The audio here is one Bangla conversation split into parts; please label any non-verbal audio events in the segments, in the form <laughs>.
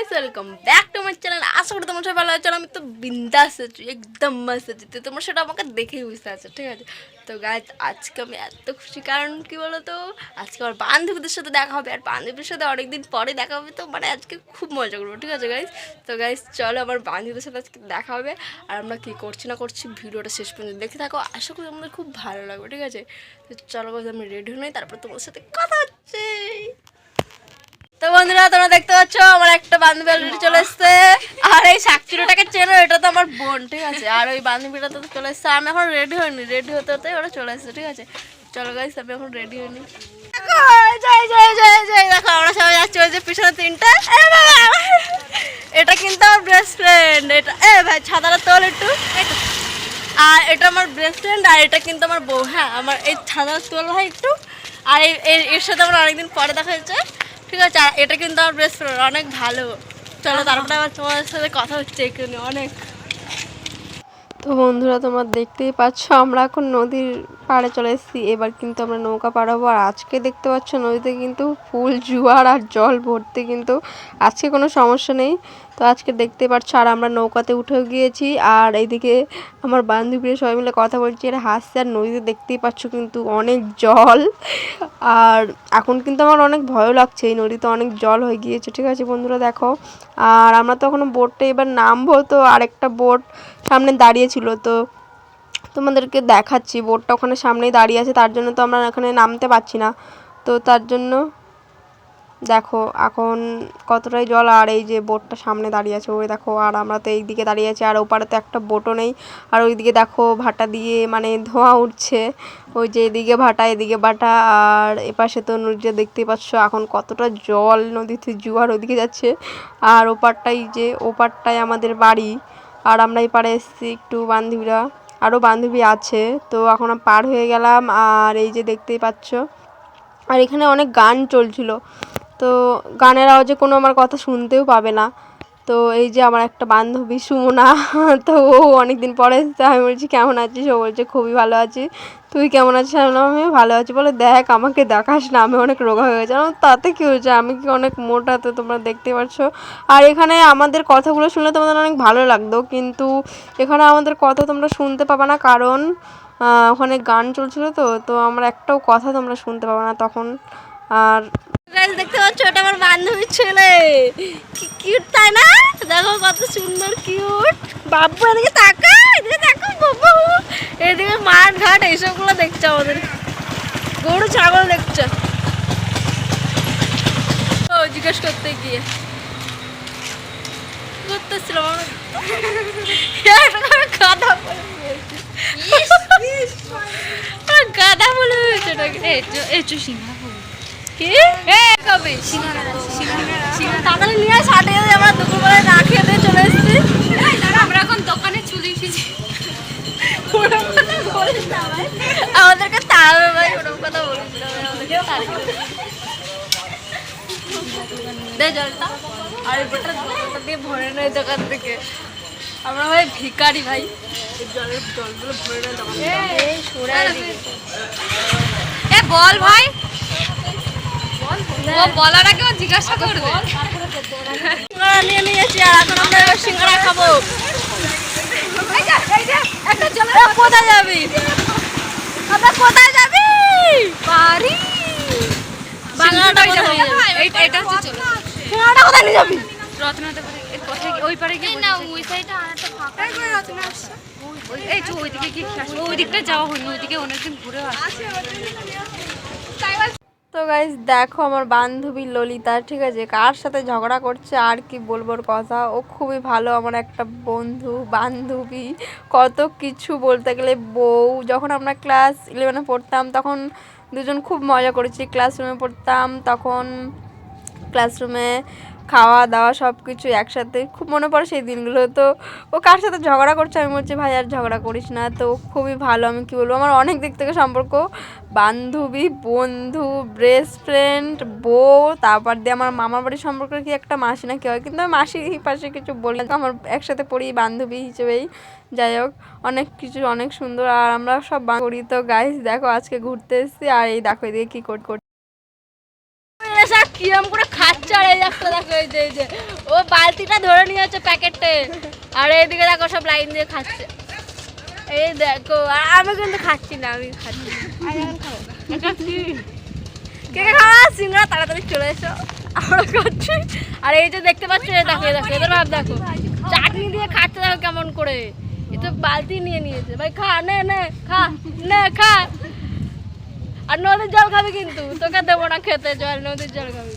Guys welcome back to my channel আশা করি তোমার সবাই ভালো আছে, আমি তো বিন্দাস আছি, একদম মস্ত আছি। তো তোমরা সেটা আমাকে দেখেই বুঝতে পারছ, ঠিক আছে? তো গাইস আজকে আমি এত খুশি, কারণ কি বলো তো আজকে আমার বান্ধবীদের সাথে দেখা হবে, আর বান্ধবীদের সাথে অনেকদিন পরে দেখা হবে, তো মানে আজকে খুব মজা করব, ঠিক আছে গাইস তো গাইস চলো আমার বান্ধবীদের সাথে আজকে দেখা হবে, আর আমরা কী করছি না করছি ভিডিওটা শেষ পর্যন্ত দেখে থাকো, আশা করি আমাদের খুব ভালো লাগবে, ঠিক আছে? তো চলো গাইস আমি রেডি হই তারপর তোমার সাথে কথা হচ্ছে। তো বন্ধুরা, তোমরা দেখতে পাচ্ছ, আমার একটা বান্ধবী অলরেডি চলে এসছে। আর এই সাক্ষীরটাকে চেনো, এটা তো আমার বোন, ঠিক আছে? আর ওই বান্ধবীটা তো চলে এসছে। আমি এখন রেডি হইনি রেডি হতে হতে ওরা চলে এসছে, ঠিক আছে? চলো গাইস আমি এখন রেডি হইনি। আমরা সবাই যাচ্ছি যে পিছনে এটা কিন্তু আমার বেস্ট ফ্রেন্ড এটা, এ ভাই তোল একটু। আর এটা আমার বেস্ট ফ্রেন্ড আর এটা কিন্তু আমার বউ। হ্যাঁ আমার এই ছাতাটা তোল ভাই একটু। আর এর সাথে আমার অনেকদিন পরে দেখা হয়েছে। ঠিক আছে এটা কিন্তু আমার বেস্ট ফ্রেন্ড অনেক ভালো। চলো, তারপরে আবার তোমার সাথে কথা হচ্ছে এখানে, অনেক। তো বন্ধুরা, তোমার দেখতেই পাচ্ছ, আমরা এখন নদীর পাড়ে চলে এসেছি। এবার কিন্তু আমরা নৌকা পার হব। আর আজকে দেখতে পাচ্ছ নদীতে কিন্তু ফুল, জোয়ার আর জল ভর্তি কিন্তু আজকে কোনো সমস্যা নেই। তো আজকে দেখতে পাচ্ছ, আর আমরা নৌকাতে উঠেও গিয়েছি। আর এইদিকে আমার বান্ধবীরা সবাই মিলে কথা বলছি আর হাসছে। আর নদীতে দেখতেই পাচ্ছ কিন্তু অনেক জল। আর এখন কিন্তু আমার অনেক ভয়ও লাগছে। এই নদীতে অনেক জল হয়ে গিয়েছে, ঠিক আছে বন্ধুরা, দেখো। আর আমরা তো এখনও বোটে এবার নামবো। তো আরেকটা বোট সামনে দাঁড়িয়ে ছিল। তো তোমাদেরকে দেখাচ্ছি। বোটটা ওখানে সামনেই দাঁড়িয়ে আছে, তার জন্য তো আমরা এখানে নামতে পারছি না। তো তার জন্য দেখো, এখন কতটাই জল, আর এই যে বোটটা সামনে দাঁড়িয়ে আছে, ওই দেখো, আর আমরা তো এই দিকে দাঁড়িয়ে আছি, আর ওপারে তো একটা বোটও নেই। আর ওইদিকে দেখো, ভাটা দিয়ে মানে ধোঁয়া উঠছে। ওই যে এদিকে ভাটা এদিকে ভাটা, আর এপাশে তো নদীটা দেখতেই পাচ্ছ, এখন কতটা জল নদীতে জোয়ার ওদিকে যাচ্ছে। আর ওপারটাই যে, ওপারটাই আমাদের বাড়ি। আর আমরা এই এসেছি একটু বান্ধবীরা আরও বান্ধবী আছে, তো এখন পার হয়ে গেলাম, আর এই যে দেখতেই পাচ্ছ। আর এখানে অনেক গান চলছিল, তো গানের আওয়াজে কোনো আমার কথা শুনতেও পাবে না। তো এই যে আমার একটা বান্ধবী সুমনা তো ও অনেকদিন পরে এসেছে। আমি বলছি কেমন আছিস? ও বলছে খুবই ভালো আছি। তুই কেমন আছিস? আমি ভালো আছি। বলে দেখ আমাকে দেখাস না আমি অনেক রোগা হয়ে গেছি। আমি বললাম, তাতে কী হয়েছে? আমি কি অনেক মোটা তো তোমরা দেখতে পাচ্ছ। আর এখানে আমাদের কথাগুলো শুনলে তোমাদের অনেক ভালো লাগতো কিন্তু এখানে আমাদের কথা তোমরা শুনতে পাবে না কারণ ওখানে গান চলছিল তো তো আমরা একটাও কথা তোমরা শুনতে পাবে না। তখন আর দেখতে পাচ্ছ এটা আমার বান্ধবীর ছেলে। কি কিউট তাই না? দেখো কত সুন্দর কিউট বাবু এদিকে তাকা এদিকে তাকা বাবু। এদিকে মাঠ ঘাট এইসবগুলো দেখছ আমাদের। গরু ছাগল দেখছ। ও জিজ্ঞেস করতে গিয়ে। করতেছিল গাধা বলে। আর গাধা বলে দিয়েছে এটাকে। কি? এ কবে। তাড়াতাড়ি নিয়ে আয় সাটে আমরা দুপুরবেলায় না খেয়ে দিয়ে চলে এসেছি আমরা এখন দোকানে চলে এসেছি আমাদেরকে তাড়াবে ভাই ওরম কথা বলিস না আমাদেরকে দে জলটা। আর বোতলটা দিয়ে ভরে নেয় দোকান থেকে। আমরা ভাই ভিকারি ভাই। জলের জলগুলো ভরে নেয় দোকান থেকে। এ বল ভাই। ও বলার আগে ও জিজ্ঞাসা করবে। সিঙ্গারা নিয়ে নিয়েছি আর এখন আমরা এবার সিঙ্গারা খাব। কোথায় যাবি? আমরা কোথায় যাবি? সিঙ্গারাটা কোথায় যাবি? এইটা এটা হচ্ছে সিঙ্গারাটা কোথায় নিয়ে যাবি? রত্নাতে ওই পারে গিয়ে না ওই সাইডে আরেকটা ফাঁকা করে রত্না আসছে এই তো ওইদিকে গিয়ে ওই দিকটা যাওয়া হয়নি ওইদিকে অনেকদিন ঘুরেও আসছে তো গাইজ দেখো আমার বান্ধবী ললিতা, ঠিক আছে? কার সাথে ঝগড়া করছে, আর কি বলব কথা? ও খুবই ভালো, আমার একটা বন্ধু, বান্ধবী। কত কিছু বলতে গেলে বউ। যখন আমরা ক্লাস ইলেভেনে পড়তাম, তখন দুজন খুব মজা করেছি। ক্লাসরুমে পড়তাম, তখন ক্লাসরুমে খাওয়া দাওয়া সব কিছু একসাথে। খুব মনে পড়ে সেই দিনগুলো। তো ও কার সাথে ঝগড়া করছে আমি বলছি, ভাই, আর ঝগড়া করিস না। তো খুবই ভালো, আমি কী বলব? আমার অনেক দিক থেকে সম্পর্ক, বান্ধবী, বন্ধু বেস্ট ফ্রেন্ড বউ, তারপর দিয়ে আমার মামার বাড়ির সম্পর্কে কি একটা মাসি না কি হয়? কিন্তু আমি মাসির পাশে কিছু বলি। আমার একসাথে পড়ি, বান্ধবী হিসেবেই। যাই হোক, অনেক কিছু, অনেক সুন্দর। আর আমরা সব করি। তো গাইস দেখো, আজকে ঘুরতে এসেছি। আর এই দেখো, এদিকে কী কর কিরম করে খাচ্ছে আর এই একটা দেখো, এই যে এই যে। ও বালতিটা ধরে নিয়ে যাচ্ছে প্যাকেটে। আর এইদিকে দেখো সব লাইন দিয়ে খাচ্ছে। এই দেখো, আর আমি কিন্তু খাচ্ছি না, আমি খাচ্ছি। কে কে খাওয়া? সিংড়া তাড়াতাড়ি চলে এসো। আমরা খাচ্ছি। আর এই যে দেখতে পাচ্ছ দেখো দেখো, এদের ভাব দেখো। চাটনি দিয়ে খাচ্ছে, দেখো কেমন করে। এ তো বালতি নিয়ে নিয়েছে। ভাই খা, নে নে, খা নে, খা। আর নদীর জল খাবি কিন্তু। তোকে দেবো না খেতে জল, নদীর জল খাবি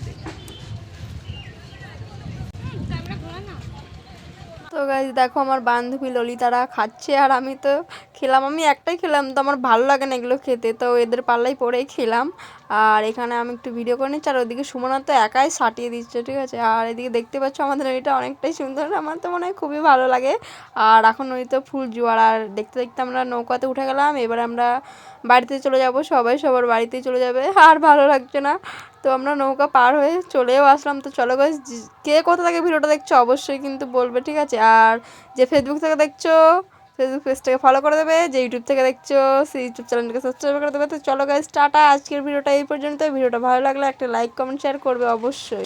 তো গাছ দেখো আমার বান্ধবী ললিতারা খাচ্ছে আর আমি তো খেলাম, আমি একটাই খেলাম, তো আমার ভালো লাগে না এগুলো খেতে, তো এদের পাল্লাই পরেই খেলাম। আর এখানে আমি একটু ভিডিও করে নিচ্ছি, আর ওদিকে সুমনা তো একাই সাটিয়ে দিচ্ছে, ঠিক আছে? আর এদিকে দেখতে পাচ্ছ আমাদের নদীটা অনেকটাই সুন্দর, আমার তো মনে হয় খুবই ভালো লাগে। আর এখন নদীতে ফুল জোয়ার, আর দেখতে দেখতে আমরা নৌকাতে উঠে গেলাম, এবার আমরা বাড়িতে চলে যাব, সবাই সবার বাড়িতেই চলে যাবে, <laughs> আর ভালো লাগছে না। তো আমরা নৌকা পার হয়ে চলেও আসলাম, তো চলো গাইজ কে কোথা থেকে ভিডিওটা দেখছ অবশ্যই কিন্তু বলবে, ঠিক আছে? আর যে ফেসবুক থেকে দেখছ ফেসবুক পেজটাকে ফলো করে দেবে, যে ইউটিউব থেকে দেখছ, সেই ইউটিউব চ্যানেলটাকে সাবস্ক্রাইব করে দেবে। তো চলো গাইজ টাটা। আজকের ভিডিওটা এই পর্যন্ত ভিডিওটা ভালো লাগলে একটা লাইক কমেন্ট শেয়ার করবে অবশ্যই।